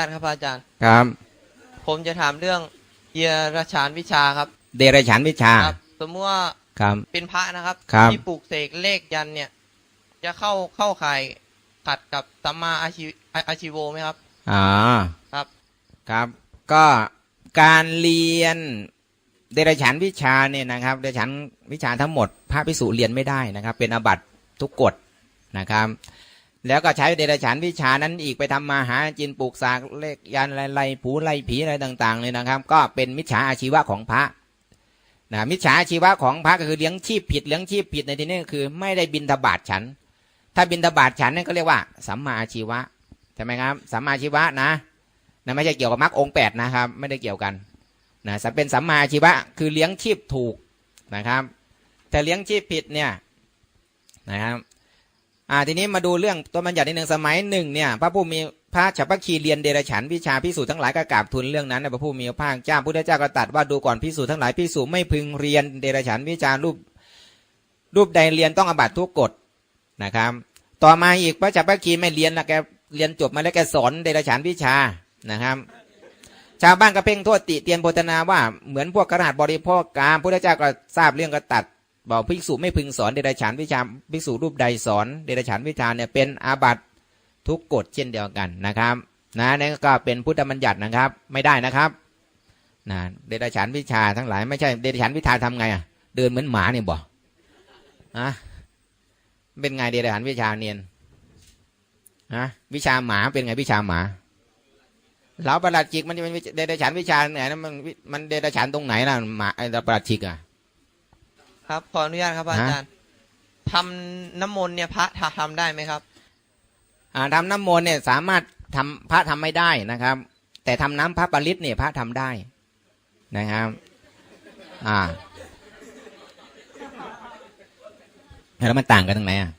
ออนุญาตครับพระอาจารย์ ครับ ผมจะถามเรื่องเยียรฉานวิชาครับ เดรัจฉานวิชาครับ สมมติว่าครับ เป็นพระนะครับครับ ที่ปลูกเสกเลขยันเนี่ย จะเข้าเข้าข่ายขัดกับสัมมาอาชีอาอาชีโวไหมครับ อ๋อครับ ครับ ก็การเรียนเดรัจฉานวิชาเนี่ยนะครับ เดรัจฉานวิชาทั้งหมดพระพิสุเรียนไม่ได้นะครับ เป็นอาบัติทุกกฎนะครับ แล้วก็ใช้เดรัจฉานวิชานั้นอีกไปทำมาหาจินปลูกสากเลขยันอะไรไรผูไรผีอะไรต่าง ๆ เลยนะครับ ก็เป็นมิจฉาอาชีวะของพระนะมิจฉาอาชีวะของพระก็คือเลี้ยงชีพผิดเลี้ยงชีพผิดในที่นี้ก็คือ ไม่ได้บินทบาทฉัน ถ้าบินทบาทฉันนั่นก็เรียกว่าสัมมาอาชีวะใช่ไหมครับสัมมาอาชีวะนะนะไม่ใช่เกี่ยวกับมรรคองแปดนะครับ ไม่ได้เกี่ยวกันนะเป็นสัมมาอาชีวะคือเลี้ยงชีพถูกนะครับ แต่เลี้ยงชีพผิดเนี่ยนะครับ อ่าทีนี้มาดูเรื่องตัวบัญญัตินิดหนึ่งสมัยหนึ่งเนี่ยพระผู้มีพระฉัพพคีเรียนเดรฉานวิชาพิสูจน์ทั้งหลายก็กราบทูลเรื่องนั้นนพระผู้มีพระภาคเจ้าพุทธเจ้าก็ตรัสว่าดูก่อนพิสูจน์ทั้งหลายพิสูจน์ไม่พึงเรียนเดรฉานวิชารูปรูปใดเรียนต้องอบัตทุกกฎนะครับ ต่อมาอีกพระฉัพพคีไม่เรียนละแกเรียนจบมาแล้วแกสอนเดรฉานวิชานะครับ ชาวบ้านก็เพ่งโทษติเตียนโพธนาว่าเหมือนพวกกระดาษบริโภคกามพุทธเจ้าก็ทราบเรื่องก็ตัด บอกภิกษุไม่พึงสอนเดรัจฉานวิชาภิกษุรูปใดสอนเดรัจฉานวิชาเนี่ยเป็นอาบัติทุกกฎเช่นเดียวกันนะครับนะนั่นก็เป็นพุทธบัญญัตินะครับ ไม่ได้นะครับนะเดรัจฉานวิชาทั้งหลายไม่ใช่เดรัจฉานวิชาทำไงอะเดินเหมือนหมาเนี่ยบอกอะเป็นไงเดรัจฉานวิชาเนียนฮะวิชาหมาเป็นไงวิชาหมาเหลาประหลัดจิกมันจะเป็นเดรัจฉานวิชาไหนนะมันมันเดรัจฉานตรงไหนล่ะหมาไอ้ประหลัดจิกอะ ครับขออนุญาตครับพระฮะอาจารย์ทำน้ำมนต์เนี่ยพระทำได้ไหมครับ อ่าทำน้ำมนต์เนี่ยสามารถทำพระทำไม่ได้นะครับ แต่ทำน้ำพระปริตเนี่ยพระทำได้นะครับ อ่าแล้วมันต่างกันตรงไหนอะ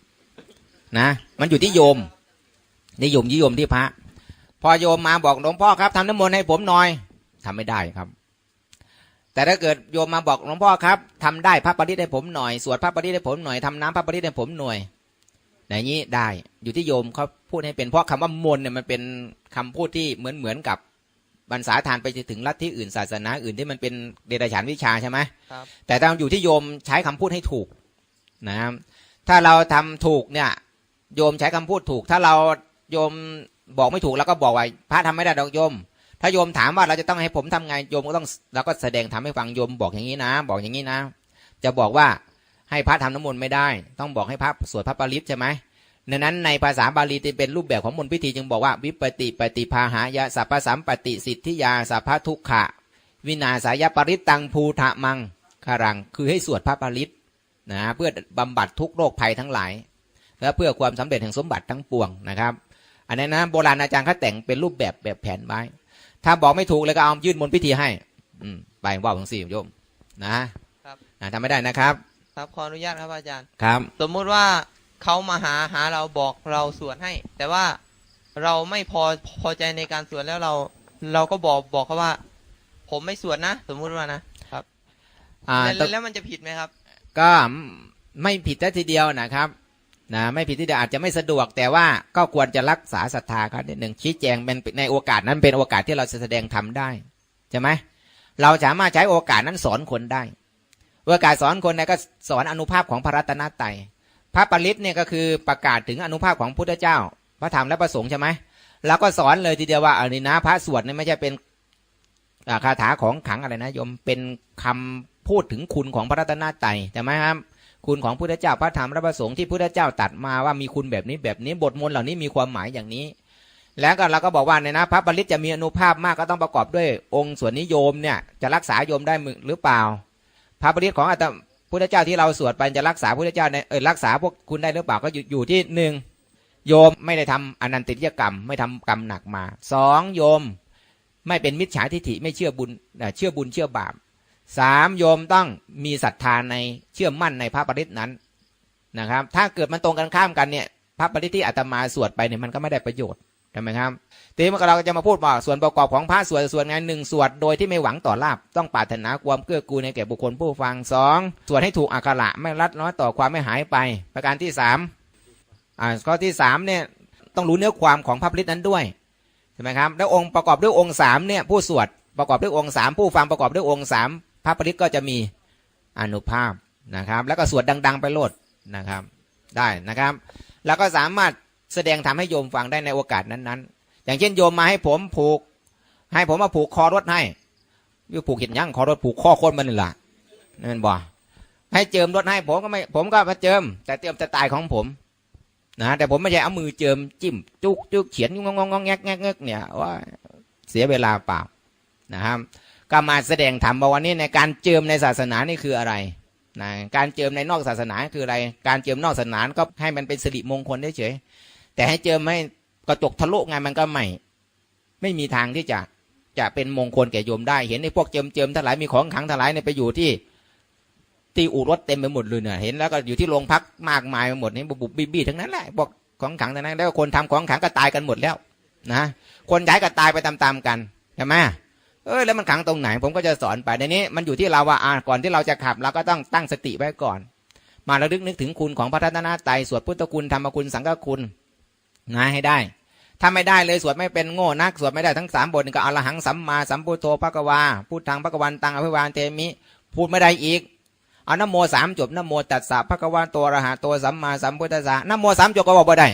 นะ มันอยู่ที่โยมนิยมนิยมที่พระ พอโยมมาบอกหลวงพ่อครับทำน้ำมนต์ให้ผมหน่อยทำไม่ได้ครับ แต่ถ้าเกิดโยมมาบอกหลวงพ่อครับทำได้พระปริตให้ผมหน่อย สวดพระปริตให้ผมหน่อยทำน้ำพระปริตให้ผมหน่อยอย่างนี้ได้อยู่ที่โยมเขาพูดให้เป็นเพราะคำว่ามนต์เนี่ยมันเป็นคำพูดที่เหมือนเหมือนกับบรรษาทานไปถึงลัทธิอื่นศาสนาอื่นที่มันเป็นเดรัจฉานวิชาใช่ไหมครับแต่ต้องอยู่ที่โยมใช้คำพูดให้ถูกนะครับถ้าเราทำถูกเนี่ย โยมใช้คำพูดถูก ถ้าเราโยมบอกไม่ถูกแล้วก็บอกว่าพระทำไม่ได้ดอกโยม ถ้าโยมถามว่าเราจะต้องให้ผมทำไงโยมก็ต้องเราก็แสดงทำให้ฟังโยมบอกอย่างนี้นะ บอกอย่างนี้นะ จะบอกว่าให้พระทำน้ำมนต์ไม่ได้ ต้องบอกให้พระสวดพระปริตใช่ไหมดังนั้นในภาษาบาลีที่เป็นรูปแบบของมนต์พิธีจึงบอกว่าวิปติปฏิภาหายะสัพพสัมปติสิทธิยาสัพพทุกขะ วินาสายปริตตังภูทะมังคารัง คือให้สวดพระปริตนะเพื่อบำบัดทุกโรคภัยทั้งหลาย และเพื่อความสำเร็จแห่งสมบัติทั้งปวงนะครับ อันนี้นะโบราณอาจารย์เขาแต่งเป็นรูปแบบแบบแผนไว้ ถ้าบอกไม่ถูกเลยก็เอายื่นมนต์พิธีให้ อืมไปว่าของสี่โยมนะครับนะทำไม่ได้นะครับ ครับขออนุญาตครับอาจารย์ครับ สมมุติว่าเขามาหาหาเราบอกเราสวดให้ แต่ว่าเราไม่พอพอใจในการสวดแล้วเรา เราก็บอกบอกเขาว่า ผมไม่สวดนะ สมมุติว่านะครับอ่าแล้วต้องแล้วมันจะผิดไหมครับ ก็ไม่ผิดแต่ทีเดียวนะครับ นะไม่ผิดทีเดอาจจะไม่สะดวก แต่ว่าก็ควรจะรักษาศรัทธาครับนิดหนึ่งชี้แจงเป็นในโอกาสนั้นเป็นโอกาสที่เราจะแสดงทำได้ใช่ไหมเราสามารถใช้โอกาสนั้นสอนคนได้โอกาสสอนคนเนี่ยก็สอนอนุภาพของพระรัตนตรัยพระปริตเนี่ยก็คือประกาศถึงอนุภาพของพุทธเจ้า พระธรรมและพระสงฆ์ใช่ไหมเราก็สอนเลยทีเดียวว่าอันนี้นะพระสวดเนี่ยไม่ใช่เป็นคาถาของขังอะไรนะโยมเป็นคำพูดถึงคุณของพระรัตนตรัยใช่ไหมครับ คุณของพุทธเจ้าพระธรรมและพระสงฆ์ที่พุทธเจ้าตัดมาว่ามีคุณแบบนี้แบบนี้บทมนต์เหล่านี้มีความหมายอย่างนี้ แล้วก็เราก็บอกว่าเนี่ยนะพระปริตจะมีอนุภาพมากก็ต้องประกอบด้วยองค์ส่วนนิยมเนี่ยจะรักษาโยมได้หรือเปล่า พระปริตของอาตมพุทธเจ้าที่เราสวดไปจะรักษาพุทธเจ้าในเออรักษาพวกคุณได้หรือเปล่าก็อยู่ที่หนึ่งโยมไม่ได้ทำอนันติยกรรม ไม่ทำกรรมหนักมาสองโยมไม่เป็นมิจฉาทิฏฐิไม่เชื่อบุญเชื่อบุญเชื่อบาป สามโยมต้องมีศรัทธาในเชื่อมั่นในพระปริตนั้นนะครับ ถ้าเกิดมันตรงกันข้ามกันเนี่ย พระปริตที่อาตมาสวดไปเนี่ยมันก็ไม่ได้ประโยชน์ใช่ไหมครับทีนี้เราก็จะมาพูดว่าส่วนประกอบของพระสวดส่วนงานหนึ่งสวดโดยที่ไม่หวังต่อลาบต้องปรารถนาความเกื้อกูลในแก่บุคคลผู้ฟังสองสวดให้ถูกอักขระไม่รัดน้อยต่อความไม่หายไป ประการที่สามอ่าข้อที่สามเนี่ยต้องรู้เนื้อความของพระปริตนั้นด้วยช่ไหมครับแล้วองค์ประกอบด้วยองค์สามเนี่ยผู้สวดประกอบด้วยองค์สามผู้ฟังประกอบด้วยองค์สาม พระปริตก็จะมีอนุภาพนะครับ แล้วก็สวดดัง ๆ ไปโลดนะครับได้นะครับ แล้วก็สามารถแสดงทำให้โยมฟังได้ในโอกาสนั้นๆ อย่างเช่นโยมมาให้ผมผูก ให้ผมมาผูกคอรถให้วิผูกเห็นยังคอรถผูกข้อโคนมันนี่ล่ะนั่นบ่ให้เจิมรถให้ผมก็ไม่ผมก็มาเจิม แต่เจิมสไตล์ของผมนะแต่ผมไม่ใช่เอามือเจิมจิ้มจุกจุกเขียนงงงงแงกแงกแงกเนี่ยว่าเสียเวลาเปล่านะครับ ก็มาแสดงธรรมว่าวันนี้ในการเจิมในศาสนานี่คืออะไรนะการเจิมในนอกศาสนาคืออะไร การเจิมนอกศาสนาก็ให้มันเป็นสิริมงคลเฉยๆแต่ให้เจิมให้กระจกทะลุไงมันก็ไม่ ไม่มีทางที่จะจะเป็นมงคลแก่โยมได้ เห็นในพวกเจิมเจิมทั้งหลายมีของขังทั้งหลายเนี่ยไปอยู่ที่ตีอู่รถเต็มไปหมดเลยเนี่ยเห็นแล้วก็อยู่ที่โรงพักมากมายไปหมดนี่บุบบุบบี้บี้ทั้งนั้นแหละพวกของขังทั้งนั้นแล้วคนทำของขังก็ตายกันหมดแล้วนะคนย้ายก็ตายไปตามๆกันใช่ไหม เออแล้วมันขังตรงไหน ผมก็จะสอนไปในนี้ มันอยู่ที่เราว่าอ่าก่อนที่เราจะขับเราก็ต้องตั้งสติไว้ก่อน มาระลึกนึกถึงคุณของพระรัตนตรัยสวดพุทธคุณธรรมคุณสังฆคุณนะให้ได้ ถ้าไม่ได้เลยสวดไม่เป็นโง่นัก สวดไม่ได้ทั้งสามบทก็อรหังสัมมาสัมพุทโธพระกวาพูดทางพระกวันตังอภิวานเตมิ พูดไม่ได้อีกเอานโมสามจบนโมตัสสะพระกวาตัวรหะตัวสัมมาสัมพุทธัสสะนโมสามจบก็บอกบ่ได้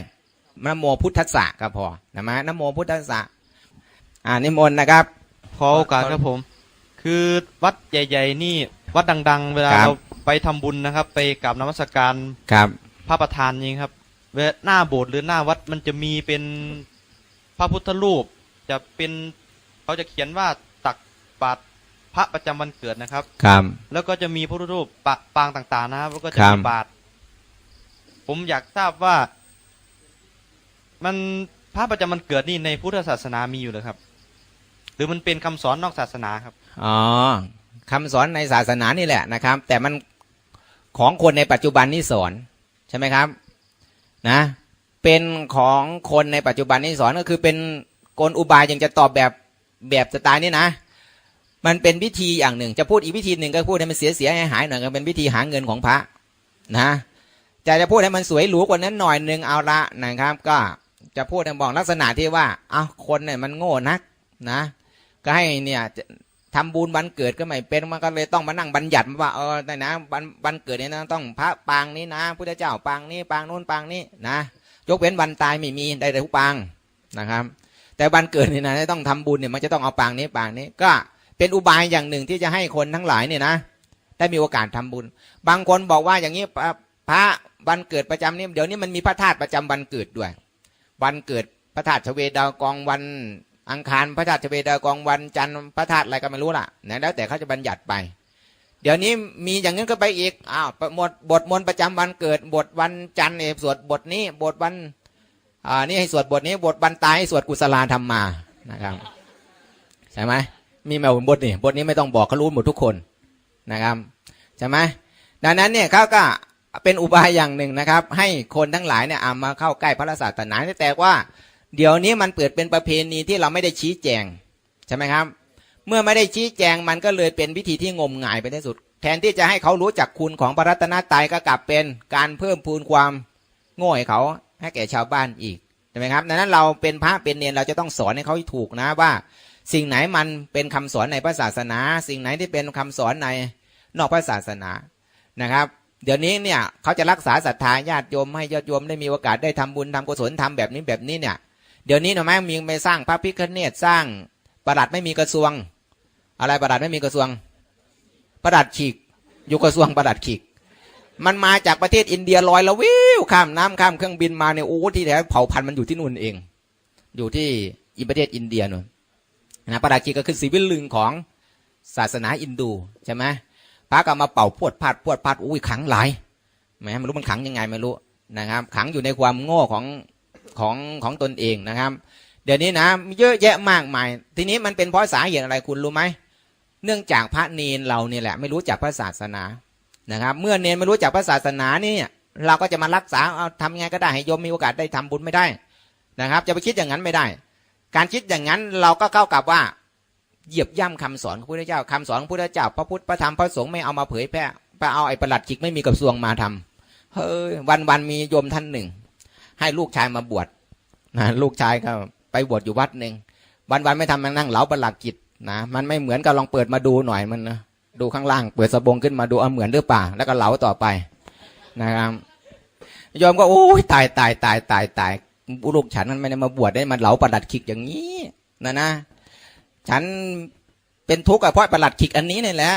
นโมพุทธัสสะก็พอนะมะนโมพุทธัสสะอ่านิมนต์นะครับ ขอโอกาสครับผม คือวัดใหญ่ ๆ นี่วัดดัง ๆ เวลาครับ เราไปทำบุญนะครับ ไปกราบนมัสการครับพระประธานนี่ครับเวลาหน้าโบสถ์หรือหน้าวัดมันจะมีเป็นพระพุทธรูป จะเป็นเขาจะเขียนว่าตักบาตรพระประจำวันเกิดนะครับ ครับ แล้วก็จะมีพระพุทธรูปปะปางต่างๆนะครับแล้วก็จะครับมีบาตรผมอยากทราบว่า มันพระประจำวันเกิดนี่ในพุทธศาสนามีอยู่เหรือครับ หรือมันเป็นคำสอนนอกศาสนาครับอ๋อคำสอนในศาสนานี่แหละนะครับ แต่มันของคนในปัจจุบันนี่สอนใช่ไหมครับนะเป็นของคนในปัจจุบันนี่สอนก็คือเป็นกลอุบายยังจะตอบแบบแบบสไตล์นี่นะ มันเป็นวิธีอย่างหนึ่ง จะพูดอีกวิธีหนึ่งก็พูดให้มันเสียเสียหายหายหน่อยก็เป็นวิธีหาเงินของพระนะจะจะพูดให้มันสวยหรูกว่านั้นหน่อยหนึ่งเอาละนะครับ ก็จะพูดให้บอกลักษณะที่ว่าเอาคนเนี่ยมันโง่นักนะ ก็ให้เนี่ยทำบุญวันเกิดก็ไม่เป็นมันก็เลยต้องมานั่งบัญญัติว่าเออได้นะวันวันเกิดเนี่ยนะต้องพระปางนี้นะพุทธเจ้าปางนี้ปางโน้นปางนี้นะยกเว้นวันตายไม่มีได้แต่ทุกปางนะครับ แต่วันเกิดเนี่ยนะต้องทำบุญเนี่ยมันจะต้องเอาปางนี้ปางนี้ ก็เป็นอุบายอย่างหนึ่งที่จะให้คนทั้งหลายเนี่ยนะ ได้มีโอกาสทำบุญ บางคนบอกว่าอย่างนี้พระวันเกิดประจำเนี่ยเดี๋ยวนี้มันมีพระธาตุประจำวันเกิดด้วย วันเกิดพระธาตุชเวดากองวัน อังคารพระธาตุเวดากองวันจันทร์พระธาตุอะไรก็ไม่รู้ล่ะนะแล้วแต่เขาจะบัญญัติไป เดี๋ยวนี้มีอย่างนั้นก็ไปอีกอ้าวหมดบทมนต์ประจำวันเกิดบทวันจันทร์เนี่ยสวดบทนี้บทวันอ่านี่ให้สวดบทนี้บทวันตายให้สวดกุศลาธรรมมานะครับใช่ไหมมีแมวบทนี่บทนี้ไม่ต้องบอกเขารู้หมดทุกคนนะครับใช่ไหมดังนั้นเนี่ยเขาก็เป็นอุบายอย่างหนึ่งนะครับ ให้คนทั้งหลายเนี่ยเอามาเข้าใกล้พระศาสนาแต่ว่า เดี๋ยวนี้มันเปิดเป็นประเพณีที่เราไม่ได้ชี้แจงใช่ไหมครับ เมื่อไม่ได้ชี้แจงมันก็เลยเป็นวิธีที่งมงายไปที่สุด แทนที่จะให้เขารู้จักคุณของพระรัตนตรัยก็กลับเป็นการเพิ่มพูนความโง่ให้เขาให้แก่ชาวบ้านอีกใช่ไหมครับดังนั้นเราเป็นพระเป็นเนรเราจะต้องสอนให้เขาถูกนะว่า สิ่งไหนมันเป็นคำสอนในพระศาสนา สิ่งไหนที่เป็นคำสอนในนอกพระศาสนานะครับ เดี๋ยวนี้เนี่ยเขาจะรักษาศรัทธาญาติโยมให้ญาติโยมได้มีโอกาสได้ทำบุญทำกุศลทำแบบนี้แบบนี้เนี่ย เดี๋ยวนี้ทำไมมีไปสร้างพระพิฆเนศสร้างประหลัดไม่มีกระทรวง อะไรประหลัดไม่มีกระทรวง ประหลัดขีก อยู่กระทรวงประหลัดขีก มันมาจากประเทศอินเดียลอยละวิวข้ามน้ำข้ามเครื่องบินมาเนี่ยโอ้ที่แท้เผ่าพันธุ์มันอยู่ที่นู่นเอง อยู่ที่อิประเทศอินเดียนู่นนะประหลัดขีกก็คือสีวิลึงของศาสนาอินดูใช่ไหมพระก็มาเป่าพวดพาดพวดพาดอุ้ยขังหลายแหมไม่รู้มันขังยังไงไม่รู้นะครับ ขังอยู่ในความโง่ของ ของของตนเองนะครับ เดี๋ยวนี้นะเยอะแยะมากมาย ทีนี้มันเป็นเพราะสาเหตุอะไรคุณรู้ไหมเนื่องจากพระเนนเราเนี่ยแหละไม่รู้จักพระศาสนานะครับ เมื่อเนนไม่รู้จักพระศาสนานี่เราก็จะมารักษาเอาทำยังไงก็ได้ให้โยมมีโอกาสได้ทำบุญไม่ได้นะครับ จะไปคิดอย่างนั้นไม่ได้ การคิดอย่างนั้นเราก็เข้ากับว่าเหยียบย่ำคำสอนของพระพุทธเจ้าคำสอนของพระพุทธเจ้าพระพุทธพระธรรมพระสงฆ์ไม่เอามาเผยแพร่ไปเอาไอ้ประหลัดจิกไม่มีกระทรวงมาทำเฮ้ยวันวันมีโยมท่านหนึ่ง ให้ลูกชายมาบวชนะลูกชายก็ไปบวชอยู่วัดหนึ่งวันวันๆไม่ทำมันนั่งเหลาประหลัดกิจนะมันไม่เหมือนกับลองเปิดมาดูหน่อยมันนะดูข้างล่างเปิดสบงขึ้นมาดูเอาเหมือนหรือเปล่า แล้วก็เหลาต่อไปนะครับโยมก็โอ้ยตายตายตายตายตายลูกฉันมันไม่ได้มาบวชได้มาเหลาประหลัดขิกอย่างนี้นะนะ ฉันเป็นทุกข์กับเพราะประหลัดขิกอันนี้นี่แหละ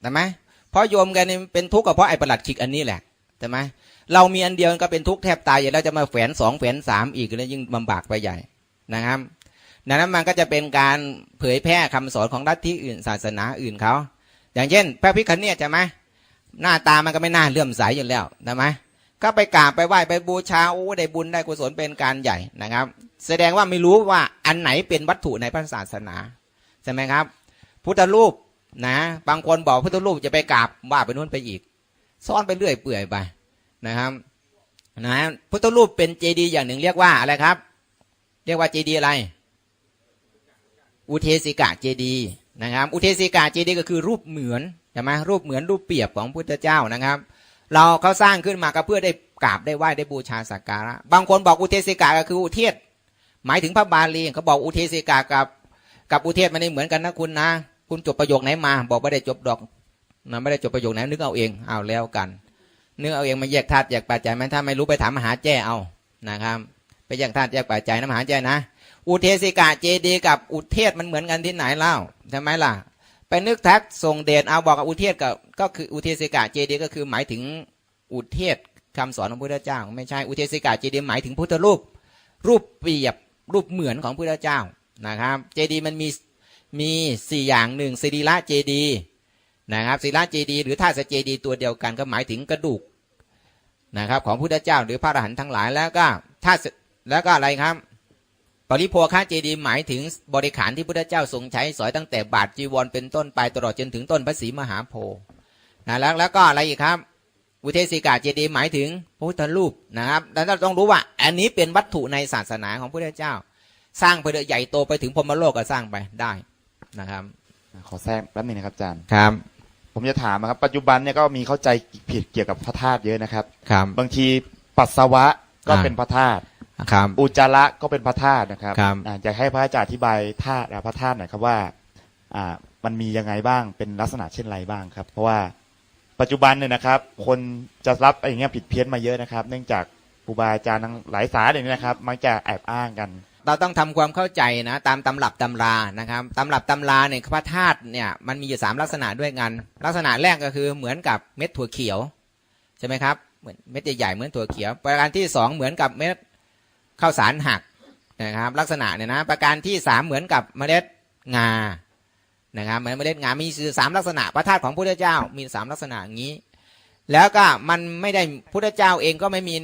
ใช่ไหมเพราะโยมแกันนี่เป็นทุกข์กับเพราะไอ้ประหลัดขิกอันนี้แหละใช่ไหม เรามีอันเดียวก็เป็นทุกข์แทบตายอยู่แล้วจะมาแฝนสองแฝนสามอีกแล้วยิ่งลำบากไปใหญ่นะครับดังนั้นมันก็จะเป็นการเผยแพร่คำสอนของลัทธิอื่นศาสนาอื่นเขา อย่างเช่น พระพิคเนตใช่ไหมหน้าตามันก็ไม่น่าเลื่อมใสอยู่แล้วใช่ไหมก็ไปกราบไปไหว้ไปบูชาโอ้ได้บุญได้กุศลเป็นการใหญ่นะครับ แสดงว่าไม่รู้ว่าอันไหนเป็นวัตถุในพระศาสนาใช่ไหมครับ พุทธรูปนะ บางคนบอกพุทธรูปจะไปกราบว่าไปนู่นไปอีก ซ่อนไปเรื่อยเปื่อยไป นะครับนะพุทธรูปเป็นเจดีย์อย่างหนึ่งเรียกว่าอะไรครับ เรียกว่าเจดีย์อะไร อุเทสิกะเจดีย์นะครับ อุเทสิกะเจดีย์ก็คือรูปเหมือนใช่ไหมรูปเหมือนรูปเปรียบของพุทธเจ้านะครับ เราเขาสร้างขึ้นมาก็เพื่อได้กราบได้ไหว้ได้บูชาสักการะ บางคนบอกอุเทสิกะก็คืออุเทศ หมายถึงพระบาลีเขาบอกอุเทสิกะกับกับอุเทศมันไม่เหมือนกันนะคุณนะ คุณจบประโยคไหนมา บอกไม่ได้จบดอกนะไม่ได้จบประโยคไหนนึกเอาเองเอาแล้วกัน นึกเอาเองมาแยกธาตุแยกปัจจัยไหมถ้าไม่รู้ไปถามมหาแจ้เอานะครับ ไปแยกธาตุแยกปัจจัยนะมหาแจ้นะ อุเทสิกะเจดีกับอุเทศมันเหมือนกันที่ไหนเล่าใช่ไหมล่ะ ไปนึกทักส่งเดชเอาบอกกับอุเทศกับก็คืออุเทสิกะเจดีก็คือหมายถึงอุเทศคำสอนของพระพุทธเจ้า ไม่ใช่อุเทสิกะเจดีหมายถึงพุทธรูป รูปเปรียบรูปเหมือนของพระพุทธเจ้านะครับ เจดีมันมีมีสี่อย่างหนึ่งสรีระเจดีนะครับสรีระเจดีหรือธาตุเจดีตัวเดียวกันก็หมายถึงกระดูก นะครับของพระพุทธเจ้าหรือพระอรหันต์ทั้งหลายแล้วก็ธาตุแล้วก็อะไรครับปริโภคาเจดีย์หมายถึงบริขารที่พุทธเจ้าทรงใช้สอยตั้งแต่บาทจีวรเป็นต้นไปตลอดจนถึงต้นพระศรีมหาโพธิ์นะแล้วแล้วก็อะไรอีกครับ อุเทศิกาเจดีย์หมายถึงพระพุทธรูปนะครับแล้วเราต้องรู้ว่า อันนี้เป็นวัตถุในศาสนาของพระพุทธเจ้า สร้างไปเถอะใหญ่โตไปถึงพรหมโลกก็สร้างไปได้นะครับ ขอแทรกแป๊บหนึงนะครับอาจารย์ครับ ผมจะถามนะครับ ปัจจุบันเนี่ยก็มีเข้าใจผิดเกี่ยวกับพระธาตุเยอะนะครับ ครับ บางทีปัสสาวะก็อ่าเป็นพระธาตุครับ อุจจาระก็เป็นพระธาตุนะครับครับอ่าอยากให้พระอาจารย์อธิบายธาตุอ่าพระธาตุหน่อยครับว่า อ่า มันมียังไงบ้างเป็นลักษณะเช่นไรบ้างครับ เพราะว่าปัจจุบันเนี่ยนะครับ คนจะรับอะไรอย่างเงี้ยผิดเพี้ยนมาเยอะนะครับ เนื่องจากครูบาอาจารย์ทั้งหลายสายเลยนะครับ มักจะแอบอ้างกัน เราต้องทำความเข้าใจนะ ตามตำรับตำรานะครับตำรับตำราเนี่ยพระธาตุเนี่ยมันมีอยู่สามลักษณะด้วยกัน ลักษณะแรกก็คือเหมือนกับเม็ดถั่วเขียวใช่ไหมครับเหมือนเม็ดใหญ่ๆเหมือนถั่วเขียว ประการที่สองเหมือนกับเม็ดข้าวสารหักนะครับ ลักษณะเนี่ยนะ ประการที่สามเหมือนกับเมล็ดงานะครับเหมือนเมล็ดงา มีสามลักษณะพระธาตุของพระพุทธเจ้ามีสามลักษณะอย่างนี้ แล้วก็มันไม่ได้พุทธเจ้าเองก็ไม่มี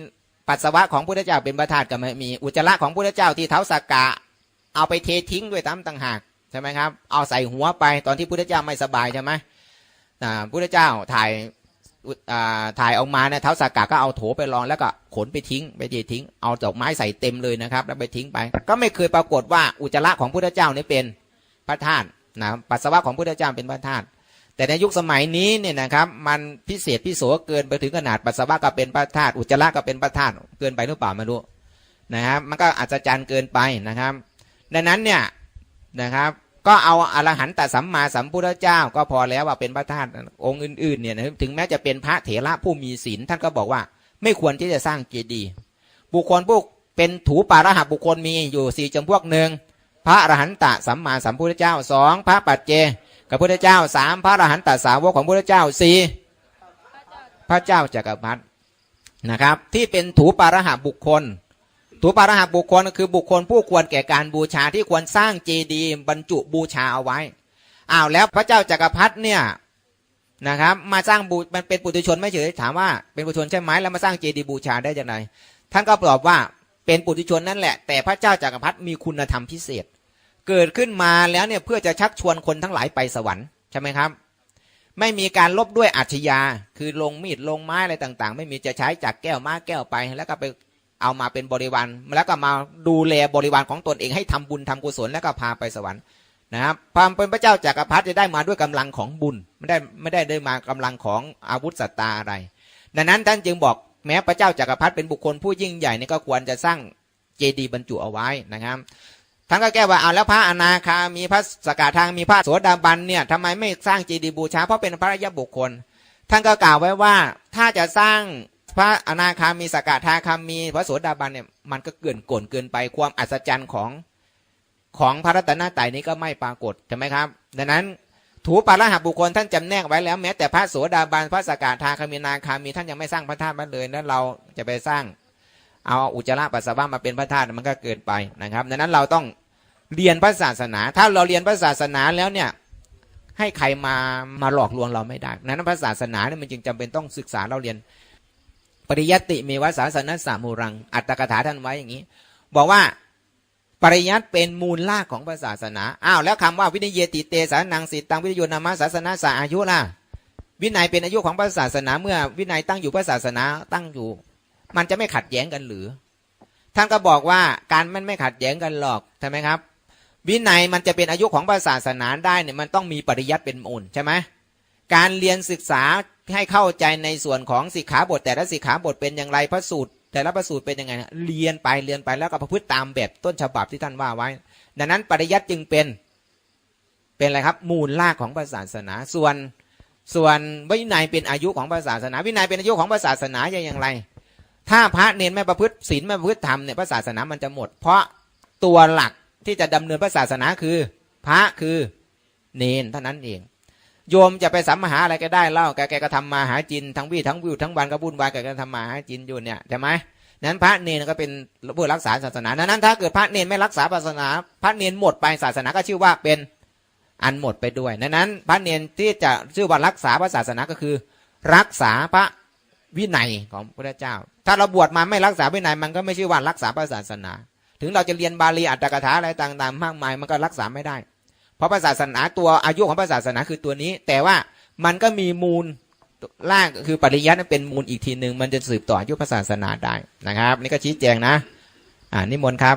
ปัสสาวะของพุทธเจ้าเป็นประธาตุก็ไม่มีอุจจาระของพุทธเจ้าที่เท้าสักกะ เอาไปเททิ้งด้วยตามต่างหากใช่ไหมครับ เอาใส่หัวไปตอนที่พุทธเจ้าไม่สบายใช่ไหมพุทธเจ้าถ่ายถ่ายออกมาเนี่ยเท้าสักกะก็เอาโถไปรองแล้วก็ขนไปทิ้งไปเททิ้งเอาดอกไม้ใส่เต็มเลยนะครับ แล้วไปทิ้งไป ก็ไม่เคยปรากฏว่าอุจจาระของพุทธเจ้านี่เป็นพระธาตุนะปัสสาวะของพุทธเจ้าเป็นพระธาตุ แต่ในยุคสมัยนี้เนี่ยนะครับ มันพิเศษพิโสเกินไปถึงขนาดปัสสาวะก็เป็นพระธาตุอุจจาระก็เป็นพระธาตุเกินไปหรือเปล่าไม่รู้นะครับมันก็อัศจรรย์เกินไปนะครับ ดังนั้นเนี่ยนะครับก็เอาอรหันตสัมมาสัมพุทธเจ้า ก็พอแล้วว่าเป็นพระธาตุองค์อื่นๆเนี่ยนะถึงแม้จะเป็นพระเถระผู้มีศีลท่านก็บอกว่า ไม่ควรที่จะสร้างเจดีย์บุคคลผู้เป็นถูปาระหะบุคคลมีอยู่สี่จำพวกหนึ่งพระอรหันตสัมมาสัมพุทธเจ้าสองพระปัจเจ กับพุทธเจ้าสามพระอรหันตสาวกของพุทธเจ้าสี่พระเจ้าจักรพรรดินะครับ ที่เป็นถูปารหะบุคคล ถูปารหะบุคคลก็คือบุคคลผู้ควรแก่การบูชาที่ควรสร้างเจดีย์บรรจุบูชาเอาไว้อ้าวแล้วพระเจ้าจักรพรรดิเนี่ยนะครับ มาสร้างบูมันเป็นปุถุชนไม่เฉยถามว่าเป็นปุถุชนใช่ไหมแล้วมาสร้างเจดีย์บูชาได้ย่างไรท่านก็ตอบว่าเป็นปุถุชนนั่นแหละ แต่พระเจ้าจักรพรรดิมีคุณธรรมพิเศษ เกิดขึ้นมาแล้วเนี่ยเพื่อจะชักชวนคนทั้งหลายไปสวรรค์ใช่ไหมครับ ไม่มีการลบด้วยอาชญาคือลงมีดลงไม้อะไรต่าง ๆ ไม่มีจะใช้จากแก้วม้าแก้วไป แล้วก็ไปเอามาเป็นบริวารแล้วก็มาดูแลบริวารของตนเองให้ทำบุญทำกุศลแล้วก็พาไปสวรรค์นะครับความเป็นพระเจ้าจากักรพรรดิจะได้มาด้วยกำลังของบุญไม่ได้ไม่ได้ได้มากำลังของอาวุธสัตตาอะไร ดังนั้นท่านจึงบอกแม้พระเจ้าจากักรพรรดิเป็นบุคคลผู้ยิ่งใหญ่เนี่ยก็ควรจะสร้างเจดีย์บรรจุเอาไว้นะครับ ท่านก็แก้ว่าเอาแล้วพระอนาคามีพระสกทาทางมีพระโสดาบันเนี่ยทำไมไม่สร้างเจดีย์บูชาเพราะเป็นพระอริยบุคคล ท่านก็กล่าวไว้ว่าถ้าจะสร้างพระอนาคามีสกทาคามีพระโสดาบันเนี่ยมันก็เกินโก่นเกินไปความอัศจรรย์ของของพระรัตนตรัยนี้ก็ไม่ปรากฏใช่ไหมครับ ดังนั้นถูปาระหับุคคลท่านจำแนกไว้แล้วแม้แต่พระโสดาบันพระสกทาคามีนาคามีท่านยังไม่สร้างพระธาตุมาเลยแล้วเราจะไปสร้าง เอาอุจจาระปัสสาวะมาเป็นพระธาตุมันก็เกินไปนะครับดังนั้นเราต้องเรียนพระศาสนา ถ้าเราเรียนพระศาสนาแล้วเนี่ยให้ใครมามาหลอกลวงเราไม่ได้ดังนั้นพระศาสนาเนี่ยมันจึงจำเป็นต้องศึกษาเราเรียน ปริยัติมีวสาสนสามูรัง อัตตกถาท่านไว้อย่างนี้ บอกว่าปริยัติเป็นมูลลากของพระศาสนา อ้าวแล้วคำว่าวินิเยติเตสานังสิตังวิทยุนามาศาสนาสาอายุล่ะวินัยเป็นอายุของพระศาสนา เมื่อวินัยตั้งอยู่พระศาสนาตั้งอยู่ มันจะไม่ขัดแย้งกันหรือ ท่านก็บอกว่าการมันไม่ขัดแย้งกันหรอกใช่ไหมครับ วินัยมันจะเป็นอายุของศาสนาได้เนี่ยมันต้องมีปริยัติเป็นมูลใช่ไหมการเรียนศึกษาให้เข้าใจในส่วนของสิกขาบท แต่ละสิกขาบทเป็นอย่างไรพระสูตร แต่ละพระสูตรเป็นยังไงเรียนไปเรียนไปแล้วก็ประพฤติตามแบบต้นฉบับที่ท่านว่าไว้ ดังนั้นปริยัติจึงเป็นเป็นอะไรครับ มูลลากของศาสนาส่วนส่วนวินัยเป็นอายุของศาสนา วินัยเป็นอายุของศาสนาอย่างไร ถ้าพระเนนไม่ประพฤติศีลไม่ประพฤติธรรมเนี่ยพระศาสนามันจะหมด เพราะตัวหลักที่จะดำเนินพระศาสนาคือ พระคือเนนเท่านั้นเอง โยมจะไปสัมมหาอะไรก็ได้เล่าแกแกก็ทำมาหาจินทั้งวี่ทั้งวิวทั้งวันก็บุญวายแกก็ทำมาหาจินอยู่เนี่ยใช่ไหมนั้นพระเนนก็เป็นผู้รักษาศาสนานั้นถ้าเกิดพระเนนไม่รักษาศาสนา พระเนนหมดไปศาสนาก็ชื่อว่าเป็นอันหมดไปด้วย นั้นนั้นพระเนนที่จะชื่อว่ารักษาพระศาสนาก็คือ รักษาพระ วินัยของพระเจ้า ถ้าเราบวชมาไม่รักษาวินัยมันก็ไม่ชื่อว่ารักษาพระศาสนา ถึงเราจะเรียนบาลีอัตถกถาอะไรต่างๆ มากมายมันก็รักษาไม่ได้ เพราะพระศาสนาตัวอายุของพระศาสนาคือตัวนี้ แต่ว่ามันก็มีมูลล่างคือปริยัตินั้นเป็นมูลอีกทีหนึ่งมันจะสืบต่ออายุพระศาสนาได้นะครับ นี่ก็ชี้แจงนะ อ่านิมนต์ครับ